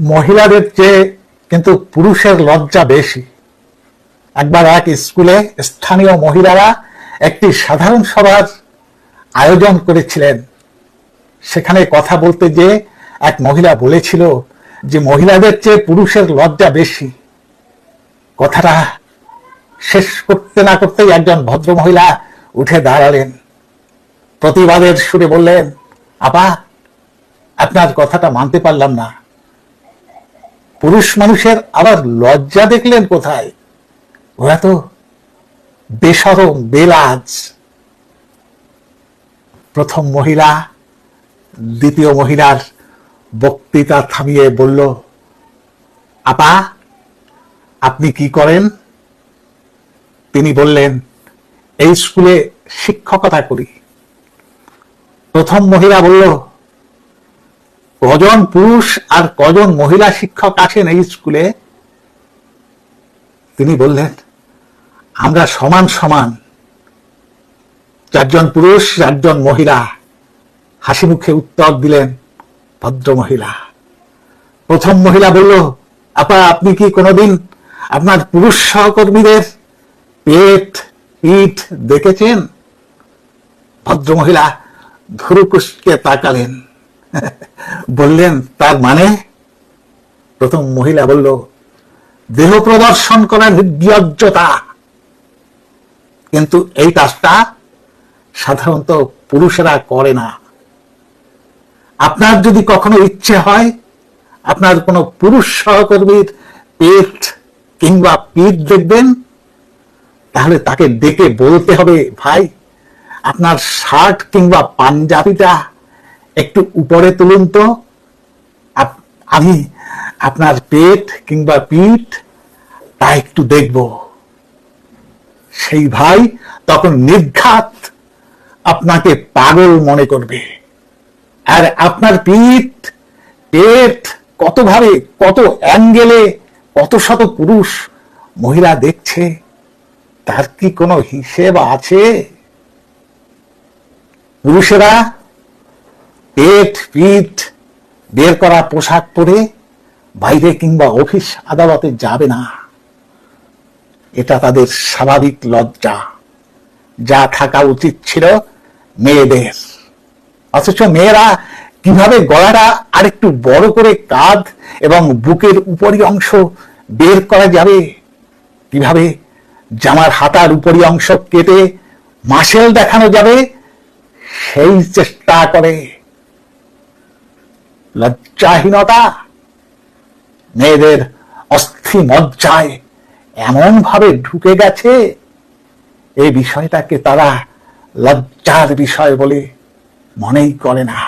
মহিলাদের চেয়ে কিন্তু পুরুষের লজ্জা বেশি। একবার এক স্কুলে স্থানীয় মহিলারা একটি সাধারণ সভার আয়োজন করেছিলেন। সেখানে কথা বলতে যে এক মহিলা বলেছিল যে মহিলাদের চেয়ে পুরুষের লজ্জা বেশি। কথাটা শেষ করতে না করতেই একজন ভদ্র মহিলা উঠে দাঁড়ালেন। প্রতিবাদের সুরে বললেন, আপা, আপনার কথাটা মানতে পারলাম না। পুরুষ মানুষের আবার লজ্জা দেখলেন কোথায়? ওরা তো বেসরম, বেলাজ। প্রথম মহিলা, দ্বিতীয় মহিলার বক্তৃতা থামিয়ে বলল, আপা, আপনি কি করেন? তিনি বললেন, এই স্কুলে শিক্ষকতা করি। প্রথম মহিলা বলল কজন পুরুষ আর কজন মহিলা শিক্ষক আছেন এই স্কুলে? তিনি বললেন, আমরা সমান সমান। চারজন পুরুষ, চারজন মহিলা। হাসি মুখে উত্তর দিলেন, ভদ্র মহিলা। প্রথম মহিলা বলল, আপা, আপনি কি কোনোদিন আপনার পুরুষ সহকর্মীদের পেট, পিঠ দেখেছেন? ভদ্র মহিলা ধুরুকুশকে তাকালেন। বললেন, তার মানে? প্রথম মহিলা বলল, দেহ প্রদর্শন করার নির্লজ্জতা কিন্তু এই কাজটা সাধারণত পুরুষেরা করে না। আপনার যদি কখনো ইচ্ছে হয়, আপনার কোনো পুরুষ সহকর্মীর পেট কিংবা পিঠ দেখবেন, তাহলে তাকে ডেকে বলতে হবে, ভাই, আপনার শার্ট কিংবা পাঞ্জাবিটা একটু উপরে তুলুন তো। আমি আপনার পেট কিংবা পিঠ তা একটু দেখব। সেই ভাই তখন নির্ঘাত আপনাকে পাগল মনে করবে। আর আপনার পিঠ, পেট কতভাবে, কত অ্যাঙ্গেলে, কত শত পুরুষ মহিলা দেখছে, তার কি কোনো হিসেব আছে? পুরুষেরা পেট, পিঠ বের করা পোশাক পরে বাইরে কিংবা অফিস আদালতে যাবে না। এটা তাদের স্বাভাবিক লজ্জা। যা থাকা উচিত ছিল মেয়েদের। অথচ মেয়েরা কীভাবে গলাটা আরেকটু বড় করে কাঁধ এবং বুকের উপরি অংশ বের করা যাবে? কীভাবে জামার হাতার উপরি অংশ কেটে মাসেল দেখানো যাবে? সেই চেষ্টা করে। লজ্জাহীনতা? মেয়েদের অস্থি মজ্জায় এমনভাবে ঢুকে গেছে? এই বিষয়টাকে তারা লজ্জার বিষয় বলে মনেই করে না।